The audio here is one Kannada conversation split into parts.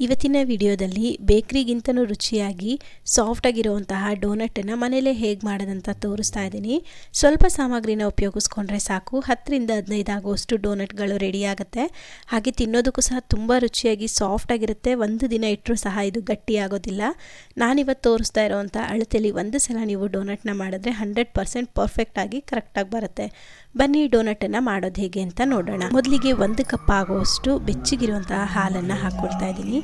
ಇವತ್ತಿನ ವಿಡಿಯೋದಲ್ಲಿ ಬೇಕ್ರಿಗಿಂತನೂ ರುಚಿಯಾಗಿ ಸಾಫ್ಟಾಗಿರುವಂತಹ ಡೋನಟನ್ನು ಮನೆಯಲ್ಲೇ ಹೇಗೆ ಮಾಡೋದಂತ ತೋರಿಸ್ತಾ ಇದ್ದೀನಿ. ಸ್ವಲ್ಪ ಸಾಮಗ್ರಿನ ಉಪಯೋಗಿಸ್ಕೊಂಡ್ರೆ ಸಾಕು. ಹತ್ತರಿಂದ ಹದಿನೈದು ಆಗುವಷ್ಟು ಡೋನಟ್ಗಳು ರೆಡಿ ಆಗುತ್ತೆ. ಹಾಗೆ ತಿನ್ನೋದಕ್ಕೂ ಸಹ ತುಂಬ ರುಚಿಯಾಗಿ ಸಾಫ್ಟಾಗಿರುತ್ತೆ ಒಂದು ದಿನ ಇಟ್ಟರೂ ಸಹ ಇದು ಗಟ್ಟಿ ಆಗೋದಿಲ್ಲ. ನಾನಿವತ್ತು ತೋರಿಸ್ತಾ ಇರೋವಂಥ ಅಳತೆಯಲ್ಲಿ ಒಂದು ಸಲ ನೀವು ಡೋನಟ್ನ ಮಾಡಿದ್ರೆ ಹಂಡ್ರೆಡ್ ಪರ್ಸೆಂಟ್ ಪರ್ಫೆಕ್ಟಾಗಿ ಕರೆಕ್ಟಾಗಿ ಬರುತ್ತೆ. ಬನ್ನಿ ಡೋನಟನ್ನು ಮಾಡೋದು ಹೇಗೆ ಅಂತ ನೋಡೋಣ. ಮೊದಲಿಗೆ ಒಂದು ಕಪ್ ಆಗುವಷ್ಟು ಬೆಚ್ಚಗಿರುವಂತಹ ಹಾಲನ್ನು ಹಾಕ್ಕೊಳ್ತಾ ಇದ್ದೀನಿ.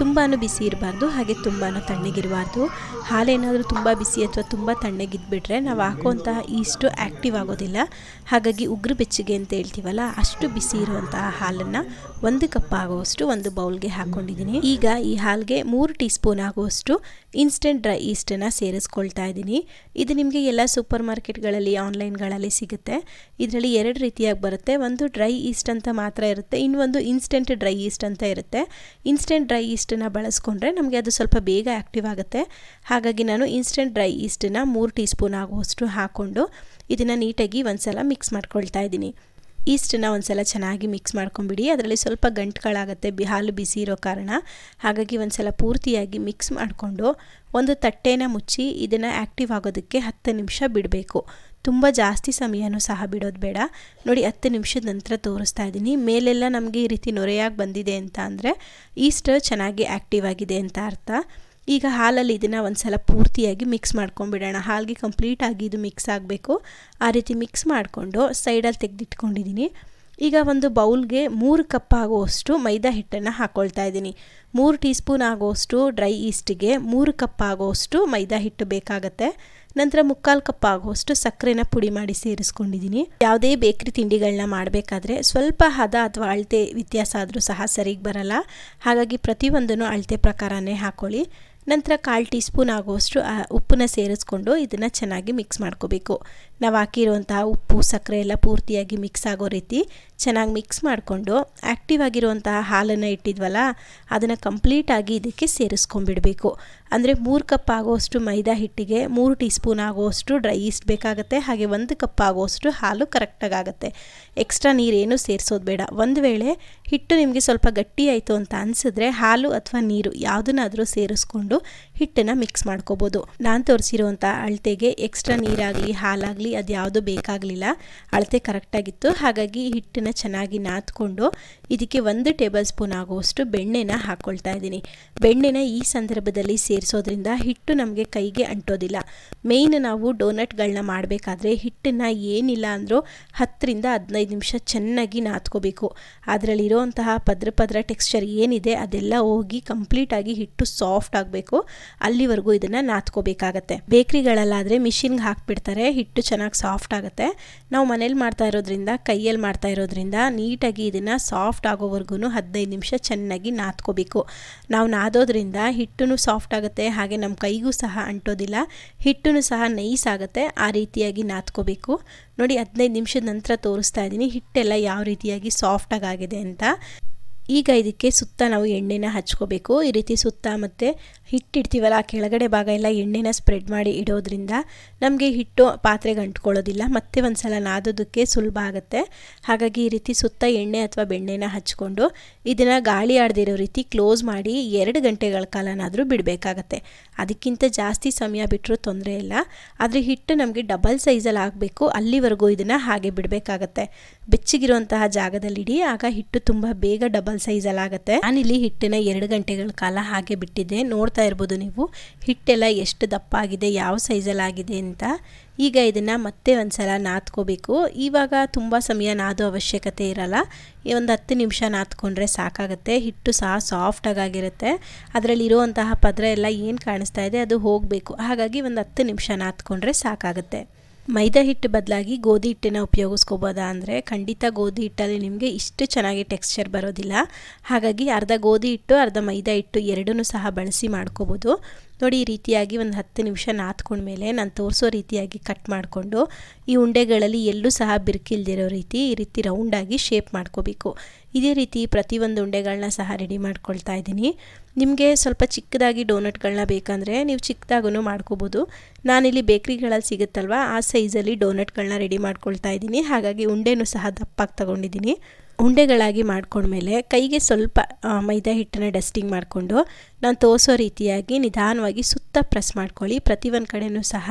ತುಂಬಾ ಬಿಸಿ ಇರಬಾರ್ದು, ಹಾಗೆ ತುಂಬಾ ತಣ್ಣಗಿರಬಾರ್ದು ಹಾಲೇನಾದರೂ ತುಂಬ ಬಿಸಿ ಅಥವಾ ತುಂಬ ತಣ್ಣಗಿದ್ಬಿಟ್ರೆ ನಾವು ಹಾಕುವಂತಹ ಈಸ್ಟು ಆ್ಯಕ್ಟಿವ್ ಆಗೋದಿಲ್ಲ. ಹಾಗಾಗಿ ಉಗ್ರ ಬೆಚ್ಚಗೆ ಅಂತ ಹೇಳ್ತೀವಲ್ಲ, ಅಷ್ಟು ಬಿಸಿ ಇರುವಂತಹ ಹಾಲನ್ನು ಒಂದು ಕಪ್ ಆಗುವಷ್ಟು ಒಂದು ಬೌಲ್ಗೆ ಹಾಕ್ಕೊಂಡಿದ್ದೀನಿ ಈಗ ಈ ಹಾಲ್ಗೆ ಮೂರು ಟೀ ಸ್ಪೂನ್ ಆಗುವಷ್ಟು ಇನ್ಸ್ಟೆಂಟ್ ಡ್ರೈ ಈಸ್ಟನ್ನು ಸೇರಿಸ್ಕೊಳ್ತಾ ಇದ್ದೀನಿ. ಇದು ನಿಮಗೆ ಎಲ್ಲ ಸೂಪರ್ ಮಾರ್ಕೆಟ್ಗಳಲ್ಲಿ, ಆನ್ಲೈನ್ಗಳಲ್ಲಿ ಸಿಗುತ್ತೆ. ಇದರಲ್ಲಿ ಎರಡು ರೀತಿಯಾಗಿ ಬರುತ್ತೆ. ಒಂದು ಡ್ರೈ ಈಸ್ಟ್ ಅಂತ ಮಾತ್ರ ಇರುತ್ತೆ, ಇನ್ನೊಂದು ಇನ್ಸ್ಟೆಂಟ್ ಡ್ರೈ ಈಸ್ಟ್ ಅಂತ ಇರುತ್ತೆ. ಇನ್ಸ್ಟೆಂಟ್ ಡ್ರೈ ಈಸ್ಟನ್ನು ಬಳಸ್ಕೊಂಡ್ರೆ ನಮಗೆ ಅದು ಸ್ವಲ್ಪ ಬೇಗ ಆ್ಯಕ್ಟಿವ್ ಆಗುತ್ತೆ. ಹಾಗಾಗಿ ನಾನು ಇನ್ಸ್ಟೆಂಟ್ ಡ್ರೈ ಈಸ್ಟನ್ನು ಮೂರು ಟೀ ಸ್ಪೂನ್ ಆಗುವಷ್ಟು ಹಾಕ್ಕೊಂಡು ಇದನ್ನು ನೀಟಾಗಿ ಒಂದು ಸಲ ಮಿಕ್ಸ್ ಮಾಡ್ಕೊಳ್ತಾ ಇದ್ದೀನಿ. ಈಸ್ಟನ್ನು ಒಂದು ಸಲ ಚೆನ್ನಾಗಿ ಮಿಕ್ಸ್ ಮಾಡ್ಕೊಂಬಿಡಿ ಅದರಲ್ಲಿ ಸ್ವಲ್ಪ ಗಂಟುಗಳಾಗುತ್ತೆ, ಬಿ ಹಾಲು ಬಿಸಿ ಇರೋ ಕಾರಣ. ಹಾಗಾಗಿ ಒಂದು ಸಲ ಪೂರ್ತಿಯಾಗಿ ಮಿಕ್ಸ್ ಮಾಡಿಕೊಂಡು ಒಂದು ತಟ್ಟೆನ ಮುಚ್ಚಿ ಇದನ್ನು ಆ್ಯಕ್ಟಿವ್ ಆಗೋದಕ್ಕೆ ಹತ್ತು ನಿಮಿಷ ಬಿಡಬೇಕು. ತುಂಬ ಜಾಸ್ತಿ ಸಮಯನೂ ಸಹ ಬಿಡೋದು ಬೇಡ. ನೋಡಿ, ಹತ್ತು ನಿಮಿಷದ ನಂತರ ತೋರಿಸ್ತಾ ಇದ್ದೀನಿ. ಮೇಲೆಲ್ಲ ನಮಗೆ ಈ ರೀತಿ ನೊರೆಯಾಗಿ ಬಂದಿದೆ ಅಂತ ಅಂದರೆ ಈಸ್ಟರ್ ಚೆನ್ನಾಗಿ ಆ್ಯಕ್ಟಿವ್ ಆಗಿದೆ ಅಂತ ಅರ್ಥ. ಈಗ ಹಾಲಲ್ಲಿ ಇದನ್ನು ಒಂದು ಸಲ ಪೂರ್ತಿಯಾಗಿ ಮಿಕ್ಸ್ ಮಾಡ್ಕೊಂಬಿಡೋಣ ಹಾಲಿಗೆ ಕಂಪ್ಲೀಟಾಗಿ ಇದು ಮಿಕ್ಸ್ ಆಗಬೇಕು. ಆ ರೀತಿ ಮಿಕ್ಸ್ ಮಾಡಿಕೊಂಡು ಸೈಡಲ್ಲಿ ತೆಗೆದಿಟ್ಕೊಂಡಿದ್ದೀನಿ. ಈಗ ಒಂದು ಬೌಲ್ಗೆ ಮೂರು ಕಪ್ ಆಗುವಷ್ಟು ಮೈದಾ ಹಿಟ್ಟನ್ನು ಹಾಕ್ಕೊಳ್ತಾ ಇದ್ದೀನಿ. ಮೂರು ಟೀ ಸ್ಪೂನ್ ಆಗುವಷ್ಟು ಡ್ರೈ ಈಸ್ಟಿಗೆ ಮೂರು ಕಪ್ ಆಗುವಷ್ಟು ಮೈದಾ ಹಿಟ್ಟು ಬೇಕಾಗತ್ತೆ. ನಂತರ ಮುಕ್ಕಾಲು ಕಪ್ ಆಗುವಷ್ಟು ಸಕ್ಕರೆನ ಪುಡಿ ಮಾಡಿ ಸೇರಿಸ್ಕೊಂಡಿದ್ದೀನಿ. ಯಾವುದೇ ಬೇಕ್ರಿ ತಿಂಡಿಗಳನ್ನ ಮಾಡಬೇಕಾದ್ರೆ ಸ್ವಲ್ಪ ಹದ ಅಥವಾ ಅಳತೆ ವ್ಯತ್ಯಾಸ ಆದರೂ ಸಹ ಸರಿಗೆ ಬರಲ್ಲ. ಹಾಗಾಗಿ ಪ್ರತಿಯೊಂದನ್ನು ಅಳತೆ ಪ್ರಕಾರನೇ ಹಾಕ್ಕೊಳ್ಳಿ ನಂತರ ಕಾಲು ಟೀ ಸ್ಪೂನ್ ಆಗುವಷ್ಟು ಉಪ್ಪನ್ನ ಸೇರಿಸ್ಕೊಂಡು ಇದನ್ನು ಚೆನ್ನಾಗಿ ಮಿಕ್ಸ್ ಮಾಡ್ಕೋಬೇಕು. ನಾವು ಹಾಕಿರುವಂತಹ ಉಪ್ಪು, ಸಕ್ಕರೆ ಎಲ್ಲ ಪೂರ್ತಿಯಾಗಿ ಮಿಕ್ಸ್ ಆಗೋ ರೀತಿ ಚೆನ್ನಾಗಿ ಮಿಕ್ಸ್ ಮಾಡಿಕೊಂಡು ಆ್ಯಕ್ಟಿವ್ ಆಗಿರುವಂತಹ ಹಾಲನ್ನು ಇಟ್ಟಿದ್ವಲ್ಲ, ಅದನ್ನು ಕಂಪ್ಲೀಟಾಗಿ ಇದಕ್ಕೆ ಸೇರಿಸ್ಕೊಂಡ್ಬಿಡಬೇಕು. ಅಂದರೆ ಮೂರು ಕಪ್ ಆಗುವಷ್ಟು ಮೈದಾ ಹಿಟ್ಟಿಗೆ, ಮೂರು ಟೀ ಸ್ಪೂನ್ ಆಗುವಷ್ಟು ಡ್ರೈ ಈಸ್ಟ್ ಬೇಕಾಗುತ್ತೆ, ಹಾಗೆ ಒಂದು ಕಪ್ ಆಗುವಷ್ಟು ಹಾಲು ಕರೆಕ್ಟಾಗಿ ಆಗುತ್ತೆ. ಎಕ್ಸ್ಟ್ರಾ ನೀರೇನು ಸೇರಿಸೋದು ಬೇಡ. ಒಂದು ವೇಳೆ ಹಿಟ್ಟು ನಿಮಗೆ ಸ್ವಲ್ಪ ಗಟ್ಟಿ ಆಯಿತು ಅಂತ ಅನಿಸಿದ್ರೆ ಹಾಲು ಅಥವಾ ನೀರು ಯಾವುದನ್ನಾದರೂ ಸೇರಿಸ್ಕೊಂಡು ಹಿಟ್ಟನ್ನು ಮಿಕ್ಸ್ ಮಾಡ್ಕೋಬೋದು. ನಾನು ತೋರಿಸಿರುವಂಥ ಅಳತೆಗೆ ಎಕ್ಸ್ಟ್ರಾ ನೀರಾಗಲಿ, ಹಾಲಾಗಲಿ ಅದು ಯಾವುದೂ ಬೇಕಾಗಲಿಲ್ಲ. ಅಳತೆ ಕರೆಕ್ಟಾಗಿತ್ತು ಹಾಗಾಗಿ ಹಿಟ್ಟನ್ನು ಚೆನ್ನಾಗಿ ನಾದ್ಕೊಂಡು ಇದಕ್ಕೆ ಒಂದು ಟೇಬಲ್ ಸ್ಪೂನ್ ಆಗುವಷ್ಟು ಬೆಣ್ಣೆನ ಹಾಕ್ಕೊಳ್ತಾ ಇದ್ದೀನಿ. ಬೆಣ್ಣೆನ ಈ ಸಂದರ್ಭದಲ್ಲಿ ಸೇರಿಸೋದ್ರಿಂದ ಹಿಟ್ಟು ನಮಗೆ ಕೈಗೆ ಅಂಟೋದಿಲ್ಲ. ಮೇಯ್ನ್ ನಾವು ಡೋನಟ್ಗಳನ್ನ ಮಾಡಬೇಕಾದ್ರೆ ಹಿಟ್ಟನ್ನು ಏನಿಲ್ಲ ಅಂದರೂ ಹತ್ತರಿಂದ ಹದಿನೈದು ನಿಮಿಷ ಚೆನ್ನಾಗಿ ನಾದ್ಕೋಬೇಕು. ಅದರಲ್ಲಿರುವಂತಹ ಪದ್ರ ಪದ್ರ ಟೆಕ್ಸ್ಚರ್ ಏನಿದೆ ಅದೆಲ್ಲ ಹೋಗಿ ಕಂಪ್ಲೀಟಾಗಿ ಹಿಟ್ಟು ಸಾಫ್ಟ್ ಆಗಬೇಕು. ಅಲ್ಲಿವರೆಗೂ ಇದನ್ನು ನಾತ್ಕೋಬೇಕಾಗತ್ತೆ. ಬೇಕ್ರಿಗಳಲ್ಲಾದರೆ ಮಿಷಿನ್ಗೆ ಹಾಕ್ಬಿಡ್ತಾರೆ. ಹಿಟ್ಟು ಚೆನ್ನಾಗಿ ಸಾಫ್ಟ್ ಆಗುತ್ತೆ. ನಾವು ಮನೇಲಿ ಮಾಡ್ತಾ ಇರೋದ್ರಿಂದ ಕೈಯಲ್ಲಿ ಮಾಡ್ತಾ ಇರೋದ್ರಿಂದ ನೀಟಾಗಿ ಇದನ್ನು ಸಾಫ್ಟ್ ಆಗೋವರೆಗೂ ಹದಿನೈದು ನಿಮಿಷ ಚೆನ್ನಾಗಿ ನಾದ್ಕೋಬೇಕು ನಾವು ನಾದೋದ್ರಿಂದ ಹಿಟ್ಟು ಸಾಫ್ಟ್ ಆಗುತ್ತೆ. ಹಾಗೆ ನಮ್ಮ ಕೈಗೂ ಸಹ ಅಂಟೋದಿಲ್ಲ. ಹಿಟ್ಟು ಸಹ ನೈಸ್ ಆಗುತ್ತೆ. ಆ ರೀತಿಯಾಗಿ ನಾದ್ಕೋಬೇಕು ನೋಡಿ, ಹದಿನೈದು ನಿಮಿಷದ ನಂತರ ತೋರಿಸ್ತಾ ಇದ್ದೀನಿ ಹಿಟ್ಟೆಲ್ಲ ಯಾವ ರೀತಿಯಾಗಿ ಸಾಫ್ಟಾಗಿ ಆಗಿದೆ ಅಂತ. ಈಗ ಇದಕ್ಕೆ ಸುತ್ತ ನಾವು ಎಣ್ಣೆನ ಹಚ್ಕೋಬೇಕು. ಈ ರೀತಿ ಸುತ್ತ ಮತ್ತು ಹಿಟ್ಟಿಡ್ತೀವಲ್ಲ ಆ ಕೆಳಗಡೆ ಭಾಗ ಎಲ್ಲ ಎಣ್ಣೆನ ಸ್ಪ್ರೆಡ್ ಮಾಡಿ ಇಡೋದ್ರಿಂದ ನಮಗೆ ಹಿಟ್ಟು ಪಾತ್ರೆಗೆ ಅಂಟ್ಕೊಳ್ಳೋದಿಲ್ಲ. ಮತ್ತೆ ಒಂದು ಸಲ ನಾದೋದಕ್ಕೆ ಸುಲಭ ಆಗುತ್ತೆ. ಹಾಗಾಗಿ ಈ ರೀತಿ ಸುತ್ತ ಎಣ್ಣೆ ಅಥವಾ ಬೆಣ್ಣೆನ ಹಚ್ಕೊಂಡು ಇದನ್ನು ಗಾಳಿ ಆಡದಿರೋ ರೀತಿ ಕ್ಲೋಸ್ ಮಾಡಿ ಎರಡು ಗಂಟೆಗಳ ಕಾಲನಾದರೂ ಬಿಡಬೇಕಾಗತ್ತೆ. ಅದಕ್ಕಿಂತ ಜಾಸ್ತಿ ಸಮಯ ಬಿಟ್ಟರೂ ತೊಂದರೆ ಇಲ್ಲ. ಆದರೆ ಹಿಟ್ಟು ನಮಗೆ ಡಬಲ್ ಸೈಜಲ್ಲಿ ಆಗಬೇಕು ಅಲ್ಲಿವರೆಗೂ ಇದನ್ನು ಹಾಗೆ ಬಿಡಬೇಕಾಗತ್ತೆ. ಬೆಚ್ಚಗಿರುವಂತಹ ಜಾಗದಲ್ಲಿಡಿ ಆಗ ಹಿಟ್ಟು ತುಂಬ ಬೇಗ ಡಬಲ್ ಸೈಜಲ್ಲಿ ಆಗುತ್ತೆ. ಇಲ್ಲಿ ಹಿಟ್ಟನ್ನ ಎರಡು ಗಂಟೆಗಳ ಕಾಲ ಹಾಗೆ ಬಿಟ್ಟಿದ್ದೆ. ನೋಡ್ತಾ ಇರ್ಬೋದು ನೀವು, ಹಿಟ್ಟೆಲ್ಲ ಎಷ್ಟು ದಪ್ಪ ಆಗಿದೆ, ಯಾವ ಸೈಜಲ್ಲಿ ಆಗಿದೆ ಅಂತ. ಈಗ ಇದನ್ನು ಮತ್ತೆ ಒಂದು ಸಲ ನಾದ್ಕೋಬೇಕು. ಇವಾಗ ತುಂಬ ಸಮಯ ನಾದೋ ಅವಶ್ಯಕತೆ ಇರಲ್ಲ. ಒಂದು ಹತ್ತು ನಿಮಿಷ ನಾದ್ಕೊಂಡ್ರೆ ಸಾಕಾಗುತ್ತೆ. ಹಿಟ್ಟು ಸಹ ಸಾಫ್ಟಾಗಿರುತ್ತೆ ಅದರಲ್ಲಿ ಇರುವಂತಹ ಪದ್ರ ಎಲ್ಲ ಏನು ಕಾಣಿಸ್ತಾ ಇದೆ, ಅದು ಹೋಗಬೇಕು. ಹಾಗಾಗಿ ಒಂದು ಹತ್ತು ನಿಮಿಷ ನಾದ್ಕೊಂಡ್ರೆ ಸಾಕಾಗುತ್ತೆ. ಮೈದಾ ಹಿಟ್ಟು ಬದಲಾಗಿ ಗೋಧಿ ಹಿಟ್ಟನ್ನು ಉಪಯೋಗಿಸ್ಕೋಬೋದಾ ಅಂದರೆ ಖಂಡಿತ ಗೋಧಿ ಹಿಟ್ಟಲ್ಲಿ ನಿಮಗೆ ಇಷ್ಟು ಚೆನ್ನಾಗಿ ಟೆಕ್ಸ್ಚರ್ ಬರೋದಿಲ್ಲ. ಹಾಗಾಗಿ ಅರ್ಧ ಗೋಧಿ ಹಿಟ್ಟು, ಅರ್ಧ ಮೈದಾ ಹಿಟ್ಟು ಎರಡನ್ನೂ ಸಹ ಬಳಸಿ ಮಾಡ್ಕೋಬೋದು. ನೋಡಿ, ಈ ರೀತಿಯಾಗಿ ಒಂದು ಹತ್ತು ನಿಮಿಷ ನಾದ್ಕೊಂಡ್ಮೇಲೆ ನಾನು ತೋರಿಸೋ ರೀತಿಯಾಗಿ ಕಟ್ ಮಾಡಿಕೊಂಡು, ಈ ಉಂಡೆಗಳಲ್ಲಿ ಎಲ್ಲೂ ಸಹ ಬಿರುಕಿಲ್ದಿರೋ ರೀತಿ ಈ ರೀತಿ ರೌಂಡಾಗಿ ಶೇಪ್ ಮಾಡ್ಕೋಬೇಕು. ಇದೇ ರೀತಿ ಪ್ರತಿಯೊಂದು ಉಂಡೆಗಳನ್ನ ಸಹ ರೆಡಿ ಮಾಡ್ಕೊಳ್ತಾ ಇದ್ದೀನಿ. ನಿಮಗೆ ಸ್ವಲ್ಪ ಚಿಕ್ಕದಾಗಿ ಡೋನಟ್ಗಳನ್ನ ಬೇಕಂದರೆ ನೀವು ಚಿಕ್ಕದಾಗೂ ಮಾಡ್ಕೋಬೋದು. ನಾನಿಲ್ಲಿ ಬೇಕ್ರಿಗಳಲ್ಲಿ ಸಿಗುತ್ತಲ್ವ, ಆ ಸೈಜಲ್ಲಿ ಡೋನಟ್ಗಳನ್ನ ರೆಡಿ ಮಾಡ್ಕೊಳ್ತಾ ಇದ್ದೀನಿ. ಹಾಗಾಗಿ ಉಂಡೆನೂ ಸಹ ದಪ್ಪಾಗಿ ತಗೊಂಡಿದ್ದೀನಿ. ಉಂಡೆಗಳಾಗಿ ಮಾಡ್ಕೊಂಡ್ಮೇಲೆ ಕೈಗೆ ಸ್ವಲ್ಪ ಮೈದಾ ಹಿಟ್ಟನ್ನು ಡಸ್ಟಿಂಗ್ ಮಾಡಿಕೊಂಡು ನಾನು ತೋರಿಸೋ ರೀತಿಯಾಗಿ ನಿಧಾನವಾಗಿ ಸುತ್ತ ಪ್ರೆಸ್ ಮಾಡ್ಕೊಳ್ಳಿ. ಪ್ರತಿ ಒಂದು ಕಡೆಯೂ ಸಹ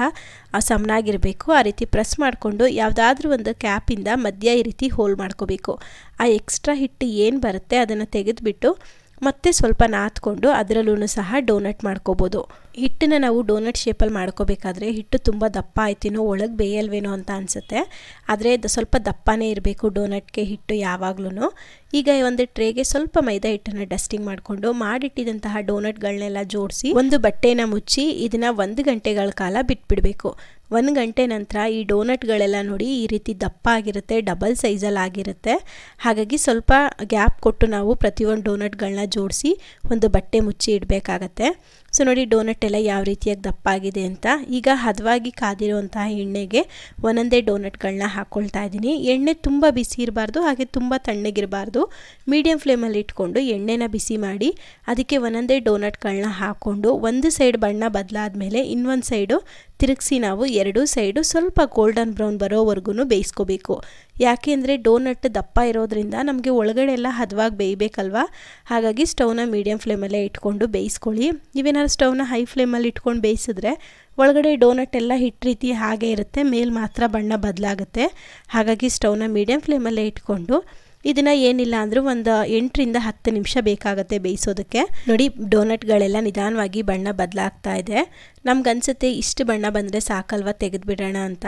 ಸಮನಾಗಿರಬೇಕು. ಆ ರೀತಿ ಪ್ರೆಸ್ ಮಾಡಿಕೊಂಡು ಯಾವುದಾದ್ರೂ ಒಂದು ಕ್ಯಾಪಿಂದ ಮಧ್ಯ ಈ ರೀತಿ ಹೋಲ್ ಮಾಡ್ಕೋಬೇಕು. ಆ ಎಕ್ಸ್ಟ್ರಾ ಹಿಟ್ಟು ಏನು ಬರುತ್ತೆ ಅದನ್ನು ತೆಗೆದುಬಿಟ್ಟು ಮತ್ತೆ ಸ್ವಲ್ಪ ನಾದ್ಕೊಂಡು ಅದರಲ್ಲೂ ಸಹ ಡೋನಟ್ ಮಾಡ್ಕೋಬೋದು. ಹಿಟ್ಟನ್ನು ನಾವು ಡೋನಟ್ ಶೇಪಲ್ಲಿ ಮಾಡ್ಕೋಬೇಕಾದ್ರೆ ಹಿಟ್ಟು ತುಂಬ ದಪ್ಪ ಆಯ್ತಿನೋ ಒಳಗೆ ಬೇಯಲ್ವೇನೋ ಅಂತ ಅನಿಸುತ್ತೆ. ಆದರೆ ಸ್ವಲ್ಪ ದಪ್ಪನೇ ಇರಬೇಕು ಡೋನಟ್ಗೆ ಹಿಟ್ಟು ಯಾವಾಗ್ಲೂ ಈಗ ಒಂದು ಟ್ರೇಗೆ ಸ್ವಲ್ಪ ಮೈದಾ ಹಿಟ್ಟನ್ನು ಡಸ್ಟಿಂಗ್ ಮಾಡಿಕೊಂಡು ಮಾಡಿಟ್ಟಿದಂತಹ ಡೋನಟ್ಗಳನ್ನೆಲ್ಲ ಜೋಡಿಸಿ ಒಂದು ಬಟ್ಟೆನ ಮುಚ್ಚಿ ಇದನ್ನು ಒಂದು ಗಂಟೆಗಳ ಕಾಲ ಬಿಟ್ಬಿಡಬೇಕು. ಒಂದು ಗಂಟೆ ನಂತರ ಈ ಡೋನಟ್ಗಳೆಲ್ಲ ನೋಡಿ ಈ ರೀತಿ ದಪ್ಪ ಆಗಿರುತ್ತೆ ಡಬಲ್ ಸೈಜಲ್ಲಿ ಆಗಿರುತ್ತೆ ಹಾಗಾಗಿ ಸ್ವಲ್ಪ ಗ್ಯಾಪ್ ಕೊಟ್ಟು ನಾವು ಪ್ರತಿಯೊಂದು ಡೋನಟ್ಗಳನ್ನ ಜೋಡಿಸಿ ಒಂದು ಬಟ್ಟೆ ಮುಚ್ಚಿ ಇಡಬೇಕಾಗತ್ತೆ. ಸೊ ನೋಡಿ ಡೋನಟ್ ಎಲ್ಲ ಯಾವ ರೀತಿಯಾಗಿ ದಪ್ಪಾಗಿದೆ ಅಂತ. ಈಗ ಹದವಾಗಿ ಕಾದಿರುವಂತಹ ಎಣ್ಣೆಗೆ ಒಂದೊಂದೇ ಡೋನಟ್ಗಳನ್ನ ಹಾಕ್ಕೊಳ್ತಾ ಇದ್ದೀನಿ. ಎಣ್ಣೆ ತುಂಬ ಬಿಸಿ ಇರಬಾರ್ದು, ಹಾಗೆ ತುಂಬ ತಣ್ಣಗಿರಬಾರ್ದು. ಮೀಡಿಯಂ ಫ್ಲೇಮಲ್ಲಿ ಇಟ್ಕೊಂಡು ಎಣ್ಣೆನ ಬಿಸಿ ಮಾಡಿ, ಅದಕ್ಕೆ ಒಂದೊಂದೇ ಡೋನಟ್ಗಳನ್ನ ಹಾಕ್ಕೊಂಡು ಒಂದು ಸೈಡ್ ಬಣ್ಣ ಬದಲಾದ ಮೇಲೆ ಇನ್ನೊಂದು ಸೈಡು ತಿರುಗಿಸಿ ನಾವು ಎರಡೂ ಸೈಡು ಸ್ವಲ್ಪ ಗೋಲ್ಡನ್ ಬ್ರೌನ್ ಬರೋವರೆಗೂ ಬೇಯಿಸ್ಕೋಬೇಕು. ಯಾಕೆ ಅಂದರೆ ಡೋನಟ್ ದಪ್ಪ ಇರೋದ್ರಿಂದ ನಮಗೆ ಒಳಗಡೆ ಎಲ್ಲ ಹದವಾಗಿ ಬೇಯಬೇಕಲ್ವಾ? ಹಾಗಾಗಿ ಸ್ಟವ್ನ ಮೀಡಿಯಮ್ ಫ್ಲೇಮಲ್ಲೇ ಇಟ್ಕೊಂಡು ಬೇಯಿಸ್ಕೊಳ್ಳಿ. ನೀವೇನಾದ್ರು ಸ್ಟವ್ನ ಹೈ ಫ್ಲೇಮಲ್ಲಿ ಇಟ್ಕೊಂಡು ಬೇಯಿಸಿದ್ರೆ ಒಳಗಡೆ ಡೋನಟ್ ಎಲ್ಲ ಹಿಟ್ಟು ರೀತಿ ಹಾಗೆ ಇರುತ್ತೆ, ಮೇಲೆ ಮಾತ್ರ ಬಣ್ಣ ಬದಲಾಗುತ್ತೆ. ಹಾಗಾಗಿ ಸ್ಟವ್ನ ಮೀಡಿಯಮ್ ಫ್ಲೇಮಲ್ಲೇ ಇಟ್ಕೊಂಡು ಇದನ್ನು ಏನಿಲ್ಲ ಅಂದರೂ ಒಂದು ಎಂಟರಿಂದ ಹತ್ತು ನಿಮಿಷ ಬೇಕಾಗುತ್ತೆ ಬೇಯಿಸೋದಕ್ಕೆ. ನೋಡಿ, ಡೋನಟ್ಗಳೆಲ್ಲ ನಿಧಾನವಾಗಿ ಬಣ್ಣ ಬದಲಾಗ್ತಾ ಇದೆ. ನಮ್ಗನ್ಸುತ್ತೆ ಇಷ್ಟು ಬಣ್ಣ ಬಂದರೆ ಸಾಕಲ್ವ, ತೆಗೆದುಬಿಡೋಣ ಅಂತ.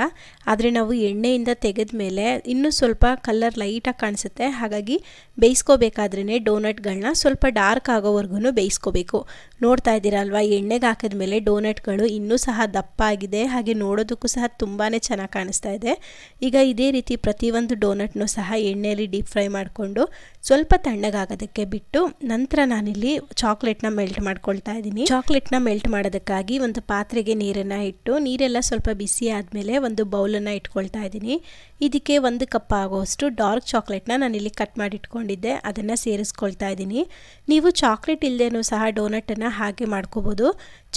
ಆದರೆ ನಾವು ಎಣ್ಣೆಯಿಂದ ತೆಗೆದ ಮೇಲೆ ಇನ್ನೂ ಸ್ವಲ್ಪ ಕಲರ್ ಲೈಟಾಗಿ ಕಾಣಿಸುತ್ತೆ. ಹಾಗಾಗಿ ಬೇಯಿಸ್ಕೋಬೇಕಾದ್ರೇ ಡೋನಟ್ಗಳನ್ನ ಸ್ವಲ್ಪ ಡಾರ್ಕ್ ಆಗೋವರೆಗೂ ಬೇಯಿಸ್ಕೋಬೇಕು. ನೋಡ್ತಾ ಇದ್ದೀರಲ್ವ, ಎಣ್ಣೆಗೆ ಹಾಕಿದ ಮೇಲೆ ಡೋನಟ್ಗಳು ಇನ್ನೂ ಸಹ ದಪ್ಪ ಆಗಿದೆ ಹಾಗೆ ನೋಡೋದಕ್ಕೂ ಸಹ ತುಂಬಾ ಚೆನ್ನಾಗಿ ಕಾಣಿಸ್ತಾ ಇದೆ. ಈಗ ಇದೇ ರೀತಿ ಪ್ರತಿಯೊಂದು ಡೋನಟ್ನು ಸಹ ಎಣ್ಣೆಯಲ್ಲಿ ಡೀಪ್ ಫ್ರೈ ಮಾಡಿಕೊಂಡು ಸ್ವಲ್ಪ ತಣ್ಣಗಾಗೋದಕ್ಕೆ ಬಿಟ್ಟು ನಂತರ ನಾನಿಲ್ಲಿ ಚಾಕ್ಲೇಟ್ನ ಮೆಲ್ಟ್ ಮಾಡ್ಕೊಳ್ತಾ ಇದ್ದೀನಿ. ಚಾಕ್ಲೇಟ್ನ ಮೆಲ್ಟ್ ಮಾಡೋದಕ್ಕಾಗಿ ಒಂದು ಪಾತ್ರೆಗೆ ನೀರನ್ನು ಇಟ್ಟು, ನೀರೆಲ್ಲ ಸ್ವಲ್ಪ ಬಿಸಿ ಆದಮೇಲೆ ಒಂದು ಬೌಲನ್ನು ಇಟ್ಕೊಳ್ತಾ ಇದ್ದೀನಿ. ಇದಕ್ಕೆ ಒಂದು ಕಪ್ ಆಗೋಷ್ಟು ಡಾರ್ಕ್ ಚಾಕ್ಲೇಟ್ನ ಇಲ್ಲಿ ಕಟ್ ಮಾಡಿ ಇಟ್ಕೊಂಡಿದ್ದೆ ಅದನ್ನು ಸೇರಿಸ್ಕೊಳ್ತಾ ಇದ್ದೀನಿ. ನೀವು ಚಾಕ್ಲೇಟ್ ಇಲ್ಲದೇನೂ ಸಹ ಡೋನಟನ್ನು ಹಾಗೆ ಮಾಡ್ಕೋಬೋದು.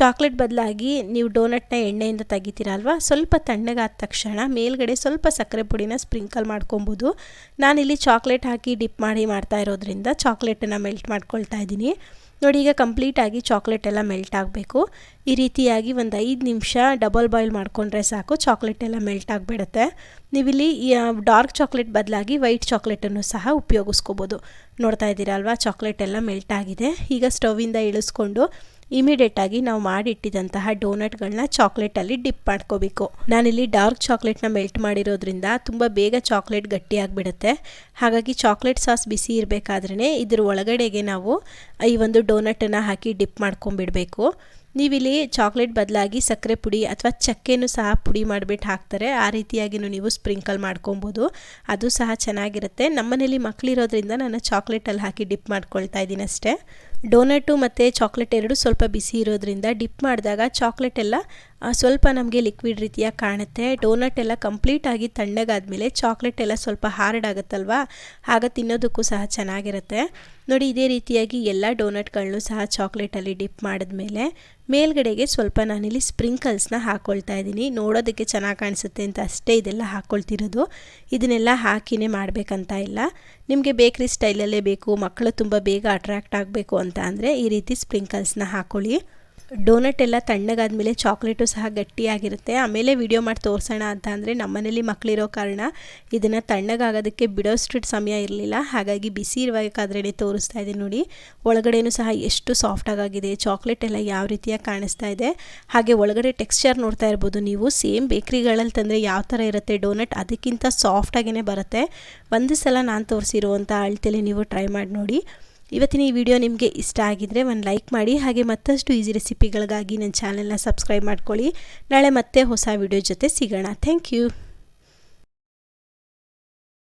ಚಾಕ್ಲೇಟ್ ಬದಲಾಗಿ ನೀವು ಡೋನಟ್ನ ಎಣ್ಣೆಯಿಂದ ತೆಗಿತೀರಲ್ವ? ಸ್ವಲ್ಪ ತಣ್ಣಗಾದ ತಕ್ಷಣ ಮೇಲ್ಗಡೆ ಸ್ವಲ್ಪ ಸಕ್ಕರೆ ಪುಡಿನ ಸ್ಪ್ರಿಂಕಲ್ ಮಾಡ್ಕೊಬೋದು. ನಾನಿಲ್ಲಿ ಚಾಕ್ಲೇಟ್ ಹಾಕಿ ಡಿಪ್ ಮಾಡಿ ಮಾಡ್ತಾ ಇರೋದ್ರಿಂದ ಚಾಕ್ಲೇಟನ್ನು ಮೆಲ್ಟ್ ಮಾಡ್ಕೊಳ್ತಾ ಇದ್ದೀನಿ. ನೋಡಿ, ಈಗ ಕಂಪ್ಲೀಟಾಗಿ ಚಾಕ್ಲೇಟ್ ಎಲ್ಲ ಮೆಲ್ಟ್ ಆಗಬೇಕು. ಈ ರೀತಿಯಾಗಿ ಒಂದು ಐದು ನಿಮಿಷ ಡಬಲ್ ಬಾಯ್ಲ್ ಮಾಡಿಕೊಂಡ್ರೆ ಸಾಕು ಚಾಕ್ಲೇಟ್ ಎಲ್ಲ ಮೆಲ್ಟ್ ಆಗಿಬಿಡುತ್ತೆ. ನೀವಿಲ್ಲಿ ಡಾರ್ಕ್ ಚಾಕ್ಲೇಟ್ ಬದಲಾಗಿ ವೈಟ್ ಚಾಕ್ಲೇಟನ್ನು ಸಹ ಉಪಯೋಗಿಸ್ಕೋಬೋದು. ನೋಡ್ತಾ ಇದ್ದೀರಲ್ವಾ ಚಾಕ್ಲೇಟ್ ಎಲ್ಲ ಮೆಲ್ಟ್ ಆಗಿದೆ. ಈಗ ಸ್ಟವಿಂದ ಇಳಿಸ್ಕೊಂಡು ಇಮಿಡಿಯೇಟಾಗಿ ನಾವು ಮಾಡಿಟ್ಟಿದಂತಹ ಡೋನಟ್ಗಳನ್ನ ಚಾಕ್ಲೇಟಲ್ಲಿ ಡಿಪ್ ಮಾಡ್ಕೋಬೇಕು. ನಾನಿಲ್ಲಿ ಡಾರ್ಕ್ ಚಾಕ್ಲೇಟ್ನ ಮೆಲ್ಟ್ ಮಾಡಿರೋದ್ರಿಂದ ತುಂಬ ಬೇಗ ಚಾಕ್ಲೇಟ್ ಗಟ್ಟಿಯಾಗಿಬಿಡುತ್ತೆ ಹಾಗಾಗಿ ಚಾಕ್ಲೇಟ್ ಸಾಸ್ ಬಿಸಿ ಇರಬೇಕಾದ್ರೆ ಇದ್ರ ಒಳಗಡೆಗೆ ನಾವು ಈ ಒಂದು ಡೋನಟನ್ನು ಹಾಕಿ ಡಿಪ್ ಮಾಡ್ಕೊಂಬಿಡಬೇಕು ನೀವಿಲ್ಲಿ ಚಾಕ್ಲೇಟ್ ಬದಲಾಗಿ ಸಕ್ಕರೆ ಪುಡಿ ಅಥವಾ ಚಕ್ಕೆನೂ ಸಹ ಪುಡಿ ಮಾಡಿಬಿಟ್ಟು ಹಾಕ್ತಾರೆ. ಆ ರೀತಿಯಾಗಿಯೂ ನೀವು ಸ್ಪ್ರಿಂಕಲ್ ಮಾಡ್ಕೊಬೋದು. ಅದು ಸಹ ಚೆನ್ನಾಗಿರುತ್ತೆ. ನಮ್ಮನೇಲಿ ಮಕ್ಕಳಿರೋದ್ರಿಂದ ನಾನು ಚಾಕ್ಲೇಟಲ್ಲಿ ಹಾಕಿ ಡಿಪ್ ಮಾಡ್ಕೊಳ್ತಾ ಇದ್ದೀನಿ ಅಷ್ಟೇ. ಡೋನಟು ಮತ್ತು ಚಾಕ್ಲೇಟ್ ಎರಡು ಸ್ವಲ್ಪ ಬಿಸಿ ಇರೋದ್ರಿಂದ ಡಿಪ್ ಮಾಡಿದಾಗ ಚಾಕ್ಲೇಟ್ ಎಲ್ಲ ಸ್ವಲ್ಪ ನಮಗೆ ಲಿಕ್ವಿಡ್ ರೀತಿಯಾಗಿ ಕಾಣುತ್ತೆ. ಡೋನಟ್ ಎಲ್ಲ ಕಂಪ್ಲೀಟಾಗಿ ತಣ್ಣಗಾದ್ಮೇಲೆ ಚಾಕ್ಲೇಟ್ ಎಲ್ಲ ಸ್ವಲ್ಪ ಹಾರ್ಡ್ ಆಗುತ್ತಲ್ವಾ? ಆಗ ತಿನ್ನೋದಕ್ಕೂ ಸಹ ಚೆನ್ನಾಗಿರುತ್ತೆ. ನೋಡಿ, ಇದೇ ರೀತಿಯಾಗಿ ಎಲ್ಲ ಡೋನಟ್ಗಳನ್ನು ಸಹ ಚಾಕ್ಲೇಟಲ್ಲಿ ಡಿಪ್ ಮಾಡಿದ್ಮೇಲೆ ಮೇಲ್ಗಡೆಗೆ ಸ್ವಲ್ಪ ನಾನಿಲ್ಲಿ ಸ್ಪ್ರಿಂಕಲ್ಸ್ನ ಹಾಕ್ಕೊಳ್ತಾ ಇದ್ದೀನಿ. ನೋಡೋದಕ್ಕೆ ಚೆನ್ನಾಗಿ ಕಾಣಿಸುತ್ತೆ ಅಂತ ಅಷ್ಟೇ ಇದೆಲ್ಲ ಹಾಕ್ಕೊಳ್ತಿರೋದು ಇದನ್ನೆಲ್ಲ ಹಾಕಿನೇ ಮಾಡಬೇಕಂತ ಇಲ್ಲ. ನಿಮಗೆ ಬೇಕ್ರಿ ಸ್ಟೈಲಲ್ಲೇ ಬೇಕು, ಮಕ್ಕಳು ತುಂಬ ಬೇಗ ಅಟ್ರ್ಯಾಕ್ಟ್ ಆಗಬೇಕು ಅಂತ ಅಂದರೆ ಈ ರೀತಿ ಸ್ಪ್ರಿಂಕಲ್ಸ್ನ ಹಾಕ್ಕೊಳ್ಳಿ ಡೋನಟ್ ಎಲ್ಲ ತಣ್ಣಗಾದ್ಮೇಲೆ ಚಾಕ್ಲೇಟು ಸಹ ಗಟ್ಟಿಯಾಗಿರುತ್ತೆ. ಆಮೇಲೆ ವಿಡಿಯೋ ಮಾಡಿ ತೋರಿಸೋಣ ಅಂತ ಅಂದರೆ ನಮ್ಮನೇಲಿ ಮಕ್ಕಳಿರೋ ಕಾರಣ ಇದನ್ನು ತಣ್ಣಗಾಗೋದಕ್ಕೆ ಬಿಡೋಷ್ಟು ಸಮಯ ಇರಲಿಲ್ಲ. ಹಾಗಾಗಿ ಬಿಸಿ ಇರಬೇಕಾದ್ರೇ ತೋರಿಸ್ತಾ ಇದ್ದೀನಿ ನೋಡಿ. ಒಳಗಡೆಯೂ ಸಹ ಎಷ್ಟು ಸಾಫ್ಟಾಗಿದೆ ಚಾಕ್ಲೇಟ್ ಎಲ್ಲ ಯಾವ ರೀತಿಯಾಗಿ ಕಾಣಿಸ್ತಾ ಇದೆ. ಹಾಗೆ ಒಳಗಡೆ ಟೆಕ್ಸ್ಚರ್ ನೋಡ್ತಾ ಇರ್ಬೋದು ನೀವು. ಸೇಮ್ ಬೇಕ್ರಿಗಳಲ್ಲಿ ತಂದರೆ ಯಾವ ಥರ ಇರುತ್ತೆ ಡೋನಟ್ ಅದಕ್ಕಿಂತ ಸಾಫ್ಟಾಗಿಯೇ ಬರುತ್ತೆ. ಒಂದು ಸಲ ನಾನು ತೋರಿಸಿರುವಂಥ ಅಳ್ತೇಲಿ ನೀವು ಟ್ರೈ ಮಾಡಿ ನೋಡಿ. ಇವತ್ತಿನ ಈ ವಿಡಿಯೋ ನಿಮಗೆ ಇಷ್ಟ ಆಗಿದ್ದರೆ ಒಂದು ಲೈಕ್ ಮಾಡಿ, ಹಾಗೆ ಮತ್ತಷ್ಟು ಈಸಿ ರೆಸಿಪಿಗಳಿಗಾಗಿ ನನ್ನ ಚಾನೆಲ್ನ ಸಬ್ಸ್ಕ್ರೈಬ್ ಮಾಡ್ಕೊಳ್ಳಿ. ನಾಳೆ ಮತ್ತೆ ಹೊಸ ವಿಡಿಯೋ ಜೊತೆ ಸಿಗೋಣ. Thank you